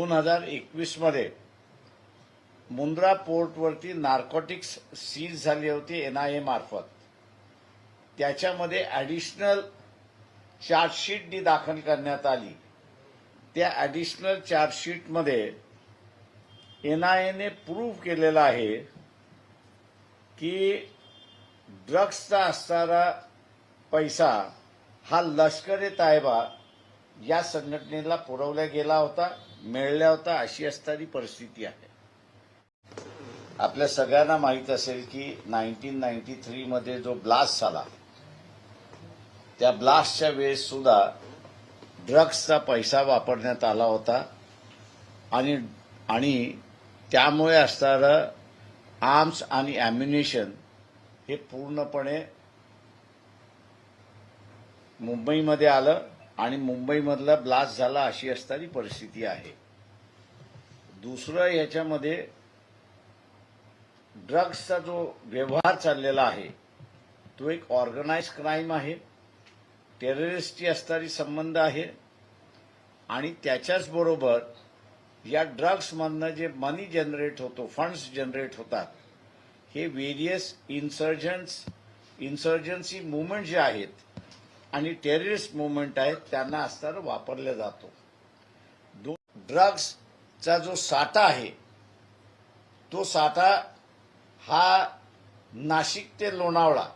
दोन हजार एकवीसमध्ये मुंद्रा पोर्टवरती नार्कोटिक्स सीज झाली होती एन आय मार्फत. त्याच्यामध्ये ॲडिशनल चार्जशीट जी दाखल करण्यात आली. त्या ॲडिशनल चार्जशीटमध्ये एन आय एने प्रूव्ह केलेलं आहे की ड्रग्सचा असणारा पैसा हा लष्कर ए तायबा या संघटनेला पुरवला गेला होता मिळल्या होता अशी असणारी परिस्थिती आहे. आपल्या सगळ्यांना माहीत असेल की नाईन्टीन नाईन्टी थ्रीमध्ये जो ब्लास्ट झाला त्या ब्लास्टच्या वेळेस सुद्धा ड्रग्सचा पैसा वापरण्यात आला होता आणि आणि त्यामुळे असणारं आर्म्स आणि अॅम्युनेशन हे पूर्णपणे मुंबईमध्ये आलं. आणि मुंबईमधला ब्लास्ट झाला अशी असणारी परिस्थिती आहे. दुसरं याच्यामध्ये ड्रग्सचा जो व्यवहार चाललेला आहे तो एक ऑर्गनाइज क्राईम आहे टेररिस्टची असणारी संबंध आहे आणि त्याच्याचबरोबर या ड्रग्समधनं जे मनी जनरेट होतो फंड्स जनरेट होतात हे वेरियस इन्सर्जन्स इन्सर्जन्सी मुवमेंट जे आहेत आणि टेररिस्ट मुवमेंट आहेत त्यांना असताना वापरला जातो. दो ड्रग्सचा जो साठा आहे तो साठा हा नाशिक ते लोणावळा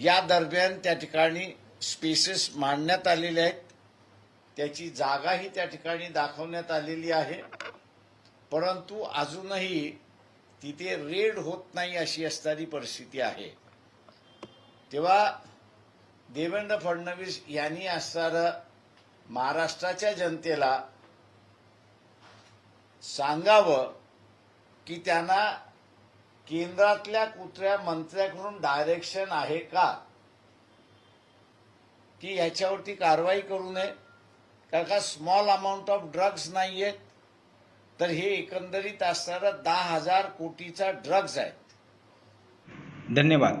या दरम्यान त्या ठिकाणी स्पेसेस मांडण्यात आलेले आहेत. त्याची जागाही त्या ठिकाणी दाखवण्यात आलेली आहे. परंतु अजूनही तिथे रेड होत नाही अशी असणारी परिस्थिती आहे. तेव्हा देवेंद्र फडणवीस यांनी असणारं महाराष्ट्राच्या जनतेला सांगावं की त्यांना केंद्रातल्या कुठल्या मंत्र्याकडून डायरेक्शन आहे का? की ह्याच्यावरती कारवाई करू नये. कारण का स्मॉल अमाऊंट ऑफ ड्रग्ज नाही आहेत तर हे एकंदरीत असणारा दहा हजार कोटीचा ड्रग्ज आहे धन्यवाद.